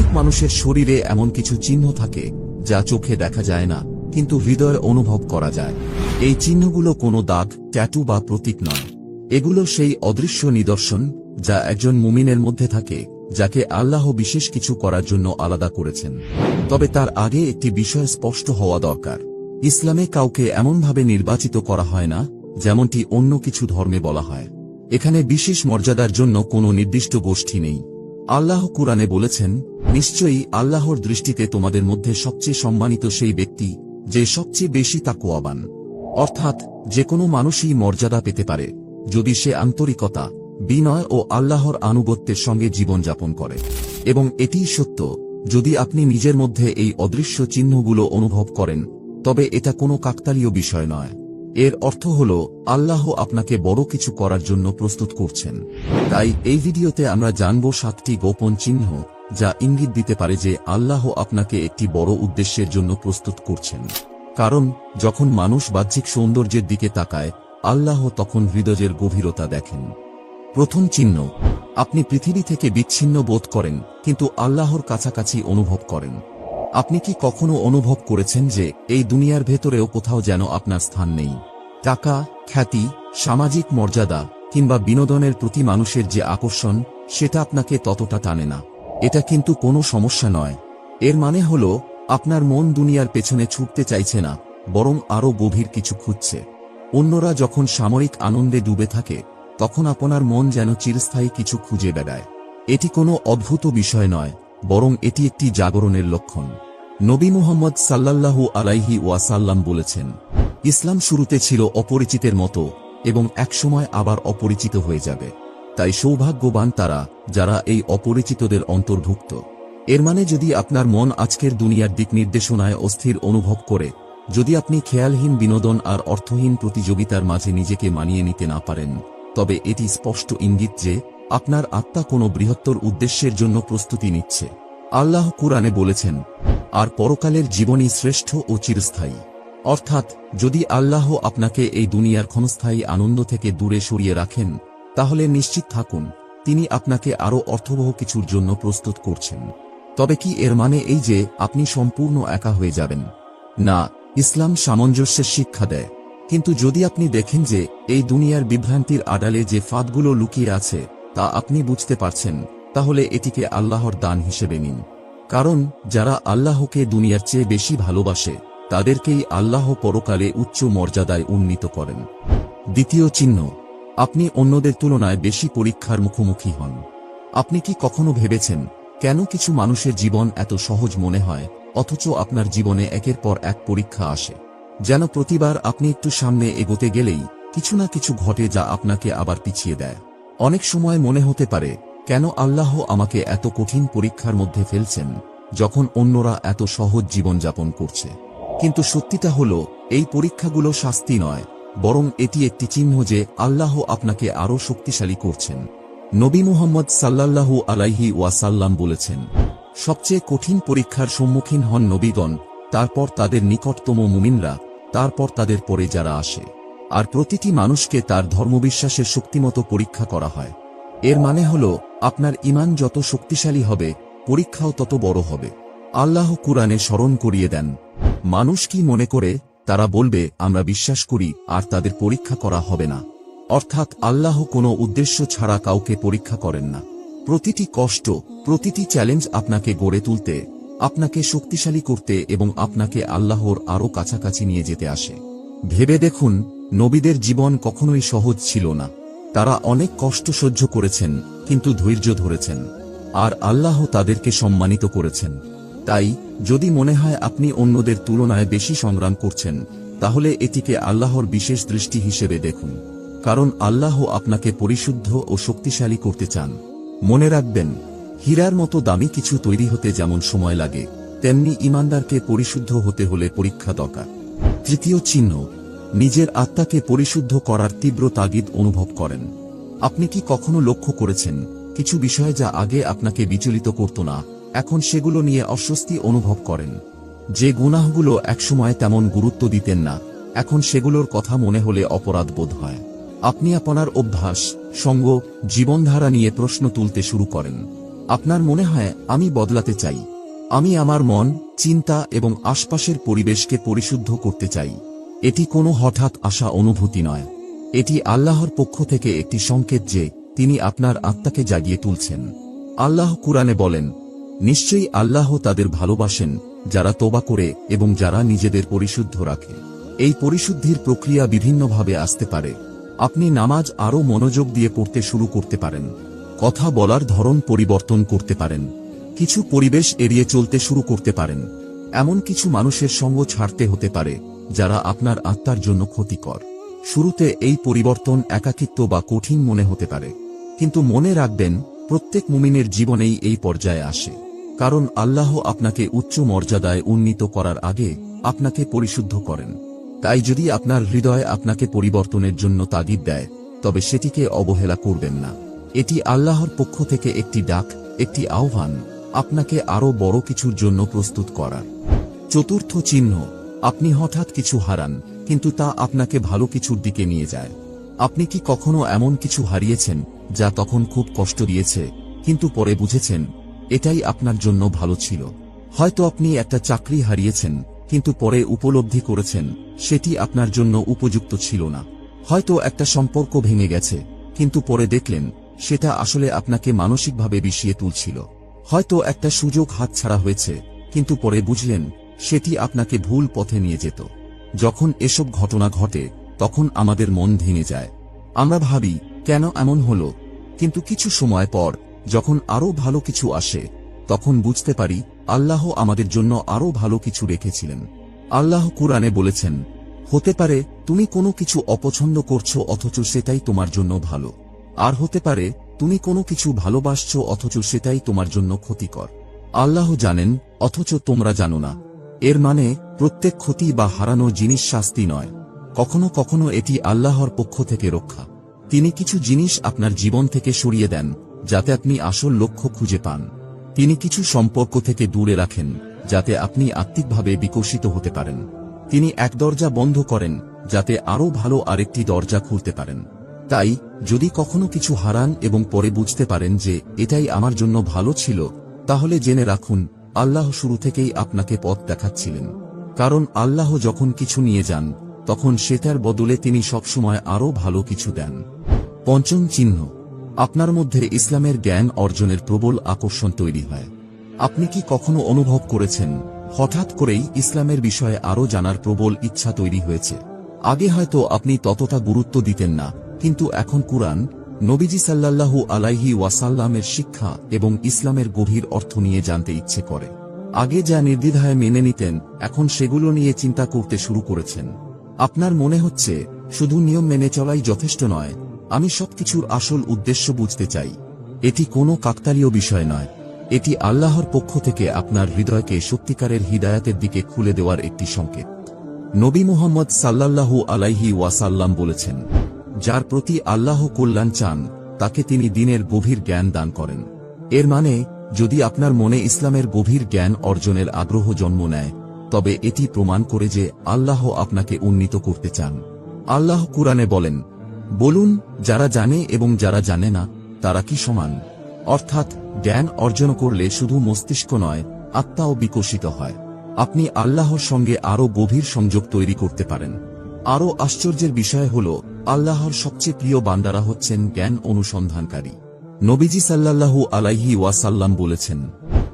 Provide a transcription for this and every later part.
অনেক মানুষের শরীরে এমন কিছু চিহ্ন থাকে, যা চোখে দেখা যায় না, কিন্তু হৃদয়ে অনুভব করা যায়। এই চিহ্নগুলো কোনো দাগ, ট্যাটু বা প্রতীক নয়। এগুলো সেই অদৃশ্য নিদর্শন, যা একজন মুমিনের মধ্যে থাকে, যাকে আল্লাহ বিশেষ কিছু করার জন্য আলাদা করেছেন। তবে তার আগে একটি বিষয় স্পষ্ট হওয়া দরকার। ইসলামে কাউকে এমনভাবে নির্বাচিত করা হয় না, যেমনটি অন্য কিছু ধর্মে বলা হয়। এখানে বিশেষ মর্যাদার জন্য কোনো নির্দিষ্ট গোষ্ঠী নেই। আল্লাহ কুরআনে বলেছেন নিশ্চয়ই আল্লাহর দৃষ্টিতে তোমাদের মধ্যে সবচেয়ে সম্মানিত সেই ব্যক্তি, যে সবচেয়ে বেশি তাকুয়াবান অর্থাৎ, যে কোনো মানুষই মর্যাদা পেতে পারে, যদি সে আন্তরিকতা, বিনয় ও আল্লাহর আনুগত্যের সঙ্গে জীবনযাপন করে। এবং এটিই সত্য, যদি আপনি নিজের মধ্যে এই অদৃশ্য চিহ্নগুলো অনুভব করেন, তবে এটা কোনো কাকতালীয় বিষয় নয়। এর অর্থ হল, আল্লাহ আপনাকে বড় কিছু করার জন্য প্রস্তুত করছেন। তাই এই ভিডিওতে আমরা জানব সাতটি গোপন চিহ্ন যা ইঙ্গিত দিতে পারে যে আল্লাহ আপনাকে একটি বড় উদ্দেশ্যের জন্য প্রস্তুত করছেন। কারণ, যখন মানুষ বাহ্যিক সৌন্দর্যের দিকে তাকায়, আল্লাহ তখন হৃদয়ের গভীরতা দেখেন। প্রথম চিহ্ন, আপনি পৃথিবী থেকে বিচ্ছিন্ন বোধ করেন, কিন্তু আল্লাহর কাছাকাছি অনুভব করেন। আপনি কি কখনো অনুভব করেছেন যে, এই দুনিয়ার ভেতরেও কোথাও যেন আপনার স্থান নেই? টাকা, খ্যাতি, সামাজিক মর্যাদা, কিংবা বিনোদনের প্রতি মানুষের যে আকর্ষণ, সেটা আপনাকে ততটা টানে না। এটা কিন্তু কোনো সমস্যা নয়। এর মানে হল, আপনার মন দুনিয়ার পেছনে ছুটতে চাইছে না, বরং আরও গভীর কিছু খুঁজছে। অন্যরা যখন সামরিক আনন্দে ডুবে থাকে, তখন আপনার মন যেন চিরস্থায়ী কিছু খুঁজে বেড়ায়। এটি কোনো অদ্ভুত বিষয় নয়, বরং এটি একটি জাগরণের লক্ষণ। নবী মুহাম্মদ সাল্লাল্লাহু আলাইহি ওয়াসাল্লাম বলেছেন, ইসলাম শুরুতে ছিল অপরিচিতের মতো এবং একসময় আবার অপরিচিত হয়ে যাবে। তাই সৌভাগ্যবান তারা, যারা এই অপরিচিতদের অন্তর্ভুক্ত। এর মানে যদি আপনার মন আজকের দুনিয়ার দিক নির্দেশনায় অস্থির অনুভব করে, যদি আপনি খেয়ালহীন বিনোদন আর অর্থহীন প্রতিযোগিতার মাঝে নিজেকে মানিয়ে নিতে না পারেন, তবে এটি স্পষ্ট ইঙ্গিত যে, আপনার আত্মা কোনো বৃহত্তর উদ্দেশ্যের জন্য প্রস্তুতি নিচ্ছে। আল্লাহ কুরআনে বলেছেন, আর পরকালের জীবনই শ্রেষ্ঠ ও চিরস্থায়ী। অর্থাৎ, যদি আল্লাহ আপনাকে এই দুনিয়ার ক্ষণস্থায়ী আনন্দ থেকে দূরে সরিয়ে রাখেন তাহলে নিশ্চিত থাকুন, তিনি আপনাকে আরও অর্থবহ কিছুর জন্য প্রস্তুত করছেন। তবে কি এর মানে এই যে আপনি সম্পূর্ণ একা হয়ে যাবেন? না, ইসলাম সামঞ্জস্যের শিক্ষা দেয়। কিন্তু যদি আপনি দেখেন যে এই দুনিয়ার বিভ্রান্তির আড়ালে যে ফাঁদগুলো লুকিয়ে আছে, তা আপনি বুঝতে পারছেন, তাহলে এটিকে আল্লাহর দান হিসেবে নিন। কারণ যারা আল্লাহকে দুনিয়ার চেয়ে বেশি ভালোবাসে, তাদেরকেই আল্লাহ পরকালে উচ্চ মর্যাদায় উন্নীত করেন। দ্বিতীয় চিহ্ন আপনি অন্যদের তুলনায় বেশি পরীক্ষার মুখোমুখি হন। আপনি কি কখনো ভেবেছেন, কেন কিছু মানুষের জীবন এত সহজ মনে হয়, অথচ আপনার জীবনে একের পর এক পরীক্ষা আসে? যেন প্রতিবার আপনি একটু সামনে এগোতে গেলেই কিছু না কিছু ঘটে যা আপনাকে আবার পিছিয়ে দেয়। অনেক সময় মনে হতে পারে, কেন আল্লাহ আমাকে এত কঠিন পরীক্ষার মধ্যে ফেলছেন, যখন অন্যরা এত সহজ জীবনযাপন করছে। কিন্তু সত্যিটা হল, এই পরীক্ষাগুলো শাস্তি নয় বরং এটি একটি চিহ্ন যে আল্লাহ আপনাকে আরও শক্তিশালী করছেন। নবী মুহাম্মদ সাল্লাল্লাহু আলাইহি ওয়াসাল্লাম বলেছেন, সবচেয়ে কঠিন পরীক্ষার সম্মুখীন হন নবীগণ, তারপর তাদের নিকটতম মুমিনরা, তারপর তাদের পরে যারা আসে। আর প্রতিটি মানুষকে তার ধর্মবিশ্বাসের শক্তিমতো পরীক্ষা করা হয়। এর মানে হল, আপনার ইমান যত শক্তিশালী হবে, পরীক্ষাও তত বড় হবে। আল্লাহ কুরআনে স্মরণ করিয়ে দেন, মানুষ কি মনে করে তারা বলবে, আমরা বিশ্বাস করি, আর তাদের পরীক্ষা করা হবে না। অর্থাৎ আল্লাহ কোনো উদ্দেশ্য ছাড়া কাউকে পরীক্ষা করেন না। প্রতিটি কষ্ট, প্রতিটি চ্যালেঞ্জ আপনাকে গড়ে তুলতে, আপনাকে শক্তিশালী করতে এবং আপনাকে আল্লাহর আরও কাছাকাছি নিয়ে যেতে আসে। ভেবে দেখুন, নবীদের জীবন কখনোই সহজ ছিল না। তারা অনেক কষ্ট সহ্য করেছেন, কিন্তু ধৈর্য ধরেছেন। আর আল্লাহ তাদেরকে সম্মানিত করেছেন। তাই, যদি মনে হয় আপনি অন্যদের তুলনায় বেশি সংগ্রাম করছেন, তাহলে এটিকে আল্লাহর বিশেষ দৃষ্টি হিসেবে দেখুন। কারণ আল্লাহ আপনাকে পরিশুদ্ধ ও শক্তিশালী করতে চান। মনে রাখবেন, হীরার মতো দামি কিছু তৈরি হতে যেমন সময় লাগে, তেমনি ইমানদারকে পরিশুদ্ধ হতে হলে পরীক্ষা দরকার। তৃতীয় চিহ্ন, নিজের আত্মাকে পরিশুদ্ধ করার তীব্র তাগিদ অনুভব করেন। আপনি কি কখনো লক্ষ্য করেছেন, কিছু বিষয় যা আগে আপনাকে বিচলিত করত না? এখন সেগুলো নিয়ে অস্বস্তি অনুভব করেন। যে গুনাহগুলো একসময় তেমন গুরুত্ব দিতেন না, এখন সেগুলোর কথা মনে হলে অপরাধ বোধ হয়। আপনি আপনার অভ্যাস, সঙ্গ, জীবনধারা নিয়ে প্রশ্ন তুলতে শুরু করেন। আপনার মনে হয়, আমি বদলাতে চাই। আমি আমার মন, চিন্তা এবং আশপাশের পরিবেশকে পরিশুদ্ধ করতে চাই। এটি কোনো হঠাৎ আসা অনুভূতি নয়। এটি আল্লাহর পক্ষ থেকে একটি সংকেত যে, তিনি আপনার আত্মাকে জাগিয়ে তুলছেন। আল্লাহ কুরআনে বলেন নিশ্চয়ই আল্লাহ তাদের ভালোবাসেন, যারা তোবা করে এবং যারা নিজেদের পরিশুদ্ধ রাখে। এই পরিশুদ্ধির প্রক্রিয়া বিভিন্নভাবে আসতে পারে। আপনি নামাজ আরও মনোযোগ দিয়ে পড়তে শুরু করতে পারেন। কথা বলার ধরন পরিবর্তন করতে পারেন। কিছু পরিবেশ এড়িয়ে চলতে শুরু করতে পারেন। এমন কিছু মানুষের সঙ্গ ছাড়তে হতে পারে, যারা আপনার আত্মার জন্য ক্ষতিকর। শুরুতে এই পরিবর্তন একাকিত্ব বা কঠিন মনে হতে পারে। কিন্তু মনে রাখবেন, প্রত্যেক মুমিনের জীবনেই এই পর্যায়ে আসে। কারণ আল্লাহ আপনাকে উচ্চ মর্যাদায় উন্নীত করার আগে আপনাকে পরিশুদ্ধ করেন। তাই যদি আপনার হৃদয় আপনাকে পরিবর্তনের জন্য তাগিদ দেয়, তবে সেটিকে অবহেলা করবেন না। এটি আল্লাহর পক্ষ থেকে একটি ডাক, একটি আহ্বান, আপনাকে আরও বড় কিছুর জন্য প্রস্তুত করার। চতুর্থ চিহ্ন, আপনি হঠাৎ কিছু হারান, কিন্তু তা আপনাকে ভালো কিছুর দিকে নিয়ে যায়। আপনি কি কখনো এমন কিছু হারিয়েছেন, যা তখন খুব কষ্ট দিয়েছে, কিন্তু পরে বুঝেছেন এটাই আপনার জন্য ভালো ছিল। হয়তো আপনি একটা চাকরি হারিয়েছেন, কিন্তু পরে উপলব্ধি করেছেন, সেটি আপনার জন্য উপযুক্ত ছিল না। হয়তো একটা সম্পর্ক ভেঙে গেছে, কিন্তু পরে দেখলেন, সেটা আসলে আপনাকে মানসিকভাবে বিষিয়ে তুলছিল। হয়তো একটা সুযোগ হাতছাড়া হয়েছে, কিন্তু পরে বুঝলেন, সেটি আপনাকে ভুল পথে নিয়ে যেত। যখন এসব ঘটনা ঘটে, তখন আমাদের মন ভেঙে যায়। আমরা ভাবি, কেন এমন হলো? কিন্তু কিছু সময় পর যখন আরও ভালো কিছু আসে, তখন বুঝতে পারি আল্লাহ আমাদের জন্য আরও ভালো কিছু রেখেছিলেন। আল্লাহ কুরআনে বলেছেন, হতে পারে তুমি কোনো কিছু অপছন্দ করছ অথচ সেটাই তোমার জন্য ভালো। আর হতে পারে তুমি কোনো কিছু ভালোবাসছো অথচ সেটাই তোমার জন্য ক্ষতিকর। আল্লাহ জানেন, অথচ তোমরা জানো না। এর মানে প্রত্যেক ক্ষতি বা হারানো জিনিস শাস্তি নয়। কখনো কখনো এটি আল্লাহর পক্ষ থেকে রক্ষা। তিনি কিছু জিনিস আপনার জীবন থেকে সরিয়ে দেন যাতে আপনি আসল লক্ষ্য খুঁজে পান। তিনি কিছু সম্পর্ক থেকে দূরে রাখেন, যাতে আপনি আত্মিকভাবে বিকশিত হতে পারেন। তিনি এক দরজা বন্ধ করেন, যাতে আরও ভালো আরেকটি দরজা খুলতে পারেন। তাই, যদি কখনো কিছু হারান এবং পরে বুঝতে পারেন যে, এটাই আমার জন্য ভালো ছিল, তাহলে জেনে রাখুন, আল্লাহ শুরু থেকেই আপনাকে পথ দেখাচ্ছিলেন। কারণ আল্লাহ যখন কিছু নিয়ে যান, তখন সেটার বদলে তিনি সবসময় আরও ভালো কিছু দেন। পঞ্চম চিহ্ন। আপনার মধ্যে ইসলামের জ্ঞান অর্জনের প্রবল আকর্ষণ তৈরি হয়। আপনি কি কখনো অনুভব করেছেন, হঠাৎ করেই ইসলামের বিষয়ে আরও জানার প্রবল ইচ্ছা তৈরি হয়েছে? আগে হয়তো আপনি ততটা গুরুত্ব দিতেন না, কিন্তু এখন কুরআন, নবীজি সাল্লাল্লাহু আলাইহি ওয়াসাল্লামের শিক্ষা এবং ইসলামের গভীর অর্থ নিয়ে জানতে ইচ্ছে করে। আগে যা নির্দ্বিধায় মেনে নিতেন, এখন সেগুলো নিয়ে চিন্তা করতে শুরু করেছেন। আপনার মনে হচ্ছে, শুধু নিয়ম মেনে চলাই যথেষ্ট নয় আমি সবকিছুর আসল উদ্দেশ্য বুঝতে চাই। এটি কোনো কাকতালীয় বিষয় নয়। এটি আল্লাহর পক্ষ থেকে আপনার হৃদয়কে সত্যিকারের হিদায়াতের দিকে খুলে দেওয়ার একটি সংকেত। নবী মুহাম্মদ সাল্লাল্লাহু আলাইহি ওয়াসাল্লাম বলেছেন, যার প্রতি আল্লাহ কল্যাণ চান, তাকে তিনি দিনের গভীর জ্ঞান দান করেন। এর মানে যদি আপনার মনে ইসলামের গভীর জ্ঞান অর্জনের আগ্রহ জন্ম নেয়, তবে এটি প্রমাণ করে যে আল্লাহ আপনাকে উন্নীত করতে চান। আল্লাহ কুরআনে বলেন বলুন, যারা জানে এবং যারা জানে না, তারা কি সমান? অর্থাৎ, জ্ঞান অর্জন করলে শুধু মস্তিষ্ক নয়, আত্মাও বিকশিত হয়। আপনি আল্লাহর সঙ্গে আরও গভীর সংযোগ তৈরি করতে পারেন। আরও আশ্চর্যের বিষয় হল, আল্লাহর সবচেয়ে প্রিয় বান্দারা হচ্ছেন জ্ঞান অনুসন্ধানকারী। নবীজি সাল্লাল্লাহু আলাইহি ওয়াসাল্লাম বলেছেন,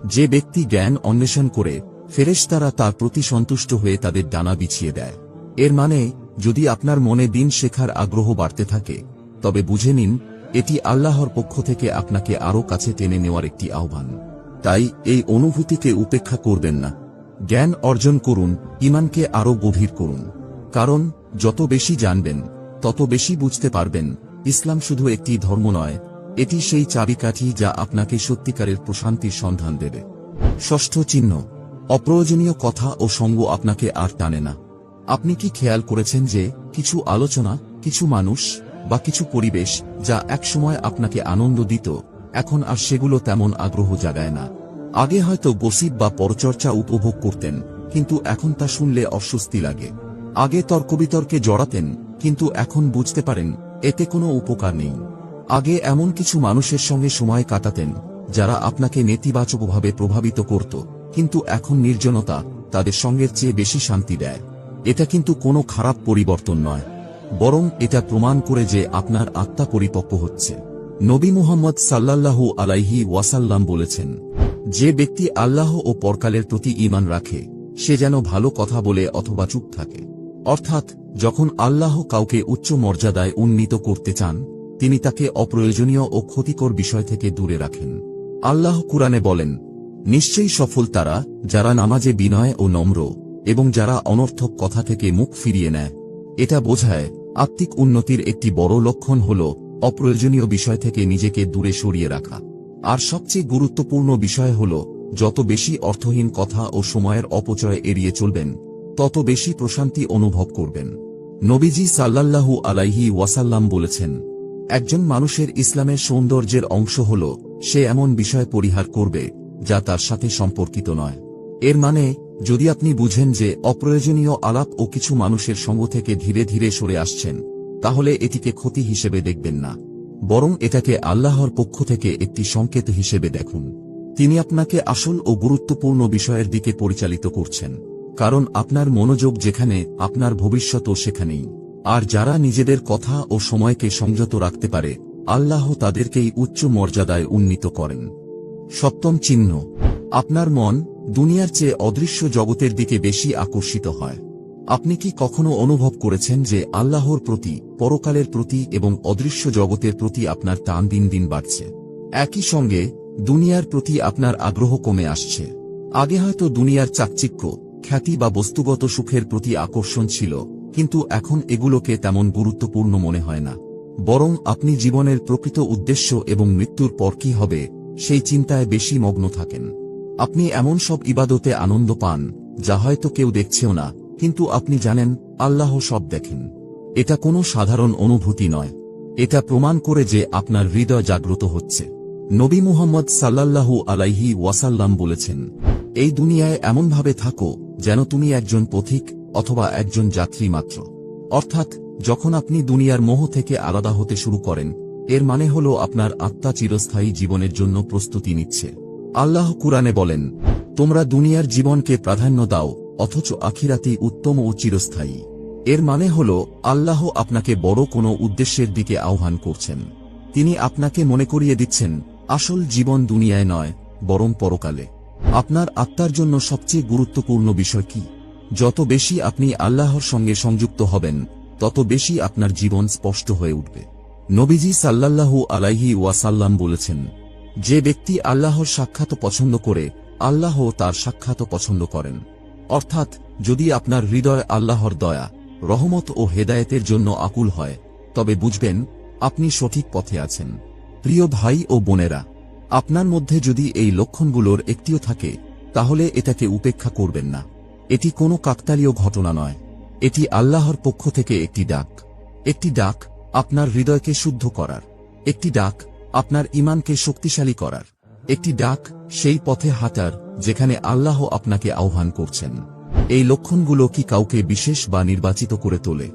যে ব্যক্তি জ্ঞান অন্বেষণ করে, ফেরেশতারা তার প্রতি সন্তুষ্ট হয়ে তাদের ডানা বিছিয়ে দেয়। এর মানে যদি আপনার মনে দিন শেখার আগ্রহ বাড়তে থাকে, তবে বুঝে নিন, এটি আল্লাহর পক্ষ থেকে আপনাকে আরও কাছে টেনে নেওয়ার একটি আহ্বান। তাই এই অনুভূতিকে উপেক্ষা করবেন না। জ্ঞান অর্জন করুন ইমানকে আরও গভীর করুন। কারণ, যত বেশি জানবেন, তত বেশি বুঝতে পারবেন, ইসলাম শুধু একটি ধর্ম নয়, এটি সেই চাবিকাঠি যা আপনাকে সত্যিকারের প্রশান্তির সন্ধান দেবে। ষষ্ঠ চিহ্ন, অপ্রয়োজনীয় কথা ও সঙ্গ আপনাকে আর টানে না। আপনি কি খেয়াল করেছেন যে কিছু আলোচনা, কিছু মানুষ, বা কিছু পরিবেশ, যা একসময় আপনাকে আনন্দ দিত, এখন আর সেগুলো তেমন আগ্রহ জাগায় না। আগে হয়তো গসিপ বা পরচর্চা উপভোগ করতেন, কিন্তু এখন তা শুনলে অস্বস্তি লাগে। আগে তর্কবিতর্কে জড়াতেন, কিন্তু এখন বুঝতে পারেন, এতে কোনো উপকার নেই। আগে এমন কিছু মানুষের সঙ্গে সময় কাটাতেন, যারা আপনাকে নেতিবাচকভাবে প্রভাবিত করত, কিন্তু এখন নির্জনতা তাদের সঙ্গের চেয়ে বেশি শান্তি দেয়। এটা কিন্তু কোনো খারাপ পরিবর্তন নয়, বরং এটা প্রমাণ করে যে আপনার আত্মা পরিপক্ব হচ্ছে। নবী মুহাম্মদ সাল্লাল্লাহু আলাইহি ওয়াসাল্লাম বলেছেন, যে ব্যক্তি আল্লাহ ও পরকালের প্রতি ঈমান রাখে, সে যেন ভালো কথা বলে অথবা চুপ থাকে। অর্থাৎ, যখন আল্লাহ কাউকে উচ্চ মর্যাদায় উন্নীত করতে চান, তিনি তাকে অপ্রয়োজনীয় ও ক্ষতিকর বিষয় থেকে দূরে রাখেন। আল্লাহ কুরআনে বলেন, নিশ্চয়ই সফল তারা, যারা নামাজে বিনয় ও নম্র এবং যারা অনর্থক কথা থেকে মুখ ফিরিয়ে নেয়। এটা বোঝায়, আত্মিক উন্নতির একটি বড় লক্ষণ হল অপ্রয়োজনীয় বিষয় থেকে নিজেকে দূরে সরিয়ে রাখা। আর সবচেয়ে গুরুত্বপূর্ণ বিষয় হল, যত বেশি অর্থহীন কথা ও সময়ের অপচয় এড়িয়ে চলবেন, তত বেশি প্রশান্তি অনুভব করবেন। নবীজি সাল্লাল্লাহু আলাইহি ওয়াসাল্লাম বলেছেন, একজন মানুষের ইসলামের সৌন্দর্যের অংশ হল, সে এমন বিষয় পরিহার করবে, যা তার সাথে সম্পর্কিত নয়। এর মানে যদি আপনি বুঝেন যে অপ্রয়োজনীয় আলাপ ও কিছু মানুষের সঙ্গ থেকে ধীরে ধীরে সরে আসছেন, তাহলে এটিকে ক্ষতি হিসেবে দেখবেন না। বরং এটাকে আল্লাহর পক্ষ থেকে একটি সংকেত হিসেবে দেখুন। তিনি আপনাকে আসল ও গুরুত্বপূর্ণ বিষয়ের দিকে পরিচালিত করছেন। কারণ আপনার মনোযোগ যেখানে, আপনার ভবিষ্যতও সেখানেই। আর যারা নিজেদের কথা ও সময়কে সংযত রাখতে পারে, আল্লাহ তাদেরকেই উচ্চ মর্যাদায় উন্নীত করেন। সপ্তম চিহ্ন। আপনার মন দুনিয়ার চেয়ে অদৃশ্য জগতের দিকে বেশি আকর্ষিত হয়। আপনি কি কখনো অনুভব করেছেন যে আল্লাহর প্রতি, পরকালের প্রতি এবং অদৃশ্য জগতের প্রতি আপনার টান দিন দিন বাড়ছে? একই সঙ্গে, দুনিয়ার প্রতি আপনার আগ্রহ কমে আসছে। আগে হয়তো দুনিয়ার চাকচিক্য, খ্যাতি বা বস্তুগত সুখের প্রতি আকর্ষণ ছিল, কিন্তু এখন এগুলোকে তেমন গুরুত্বপূর্ণ মনে হয় না। বরং আপনি জীবনের প্রকৃত উদ্দেশ্য এবং মৃত্যুর পর কি হবে, সেই চিন্তায় বেশি মগ্ন থাকেন। আপনি এমন সব ইবাদতে আনন্দ পান, যা হয়তো কেউ দেখছেও না, কিন্তু আপনি জানেন, আল্লাহ সব দেখেন। এটা কোনো সাধারণ অনুভূতি নয়। এটা প্রমাণ করে যে আপনার হৃদয় জাগ্রত হচ্ছে। নবী মুহাম্মদ সাল্লাল্লাহু আলাইহি ওয়াসাল্লাম বলেছেন, এই দুনিয়ায় এমনভাবে থাকো, যেন তুমি একজন পথিক অথবা একজন যাত্রী মাত্র। অর্থাৎ, যখন আপনি দুনিয়ার মোহ থেকে আলাদা হতে শুরু করেন, এর মানে হল আপনার আত্মা চিরস্থায়ী জীবনের জন্য প্রস্তুতি নিচ্ছে। আল্লাহ কুরআনে বলেন, তোমরা দুনিয়ার জীবনকে প্রাধান্য দাও, অথচ আখিরাতি উত্তম ও চিরস্থায়ী। এর মানে হল, আল্লাহ আপনাকে বড় কোনো উদ্দেশ্যের দিকে আহ্বান করছেন। তিনি আপনাকে মনে করিয়ে দিচ্ছেন, আসল জীবন দুনিয়ায় নয়, বরং পরকালে। আপনার আত্মার জন্য সবচেয়ে গুরুত্বপূর্ণ বিষয় কি? যত বেশি আপনি আল্লাহর সঙ্গে সংযুক্ত হবেন, তত বেশি আপনার জীবন স্পষ্ট হয়ে উঠবে। নবীজি সাল্লাল্লাহু আলাইহি ওয়াসাল্লাম বলেছেন যে ব্যক্তি আল্লাহর সাক্ষাৎ পছন্দ করে আল্লাহ তার সাক্ষাৎ পছন্দ করেন। অর্থাৎ, যদি আপনার হৃদয় আল্লাহর দয়া, রহমত ও হেদায়েতের জন্য আকুল হয়, তবে বুঝবেন, আপনি সঠিক পথে আছেন। প্রিয় ভাই ও বোনেরা, আপনার মধ্যে যদি এই লক্ষণগুলোর একটিও থাকে, তাহলে এটাকে উপেক্ষা করবেন না। এটি কোনো কাকতালীয় ঘটনা নয়। এটি আল্লাহর পক্ষ থেকে একটি ডাক। একটি ডাক আপনার হৃদয়কে শুদ্ধ করার। একটি ডাক আপনার ইমানকে শক্তিশালী করার। একটি ডাক, সেই পথে হাঁটার, যেখানে আল্লাহ আপনাকে আহ্বান করছেন। এই লক্ষণগুলো কি কাউকে বিশেষ বা নির্বাচিত করে তোলে?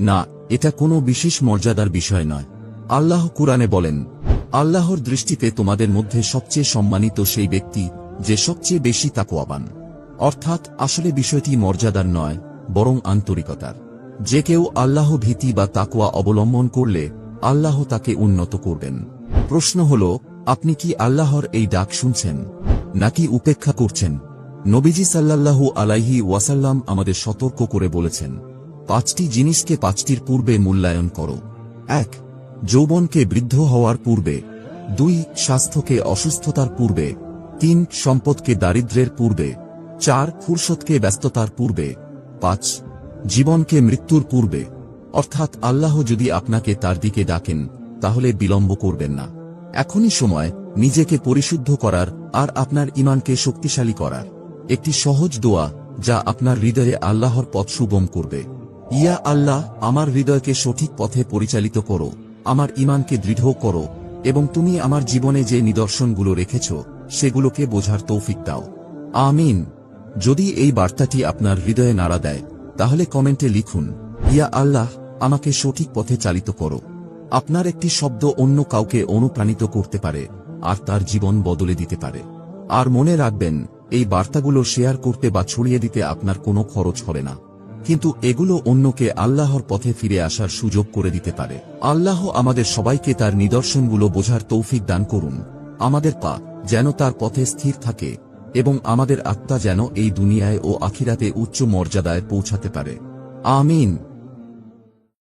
না, এটা কোনো বিশেষ মর্যাদার বিষয় নয়। আল্লাহ কুরআনে বলেন, আল্লাহর দৃষ্টিতে তোমাদের মধ্যে সবচেয়ে সম্মানিত সেই ব্যক্তি যে সবচেয়ে বেশি তাকোয়াবান অর্থাৎ আসলে বিষয়টি মর্যাদার নয়, বরং আন্তরিকতার। যে কেউ আল্লাহ ভীতি বা তাকোয়া অবলম্বন করলে আল্লাহ তাকে উন্নত করবেন। প্রশ্ন হল, আপনি কি আল্লাহর এই ডাক শুনছেন? নাকি উপেক্ষা করছেন? নবীজি সাল্লাল্লাহু আলাইহি ওয়াসাল্লাম আমাদের সতর্ক করে বলেছেন, পাঁচটি জিনিসকে পাঁচটির পূর্বে মূল্যায়ন করো। এক, যৌবনকে বৃদ্ধ হওয়ার পূর্বে। দুই, স্বাস্থ্যকে অসুস্থতার পূর্বে। তিন, সম্পদকে দারিদ্র্যের পূর্বে। চার, ফুরসতকে ব্যস্ততার পূর্বে। পাঁচ, জীবনকে মৃত্যুর পূর্বে। অর্থাৎ আল্লাহ যদি আপনাকে তার দিকে ডাকেন, তাহলে বিলম্ব করবেন না। এখনই সময় নিজেকে পরিশুদ্ধ করার আর আপনার ইমানকে শক্তিশালী করার। একটি সহজ দোয়া যা আপনার হৃদয়ে আল্লাহর পথ সুগম করবে। ইয়া আল্লাহ, আমার হৃদয়কে সঠিক পথে পরিচালিত করো, আমার ইমানকে দৃঢ় করো, এবং তুমি আমার জীবনে যে নিদর্শনগুলো রেখেছ, সেগুলোকে বোঝার তৌফিক দাও। আমিন। যদি এই বার্তাটি আপনার হৃদয়ে নাড়া দেয়, তাহলে কমেন্টে লিখুন ইয়া আল্লাহ, আমাকে সঠিক পথে চালিত করো। আপনার একটি শব্দ অন্য কাউকে অনুপ্রাণিত করতে পারে, আর তার জীবন বদলে দিতে পারে। আর মনে রাখবেন, এই বার্তাগুলো শেয়ার করতে বা ছড়িয়ে দিতে আপনার কোনো খরচ হবে না। কিন্তু এগুলো অন্যকে আল্লাহর পথে ফিরে আসার সুযোগ করে দিতে পারে। আল্লাহ আমাদের সবাইকে তার নিদর্শনগুলো বোঝার তৌফিক দান করুন। আমাদের পা যেন তার পথে স্থির থাকে, এবং আমাদের আত্মা যেন এই দুনিয়ায় ও আখিরাতে উচ্চ মর্যাদায় পৌঁছাতে পারে। আমিন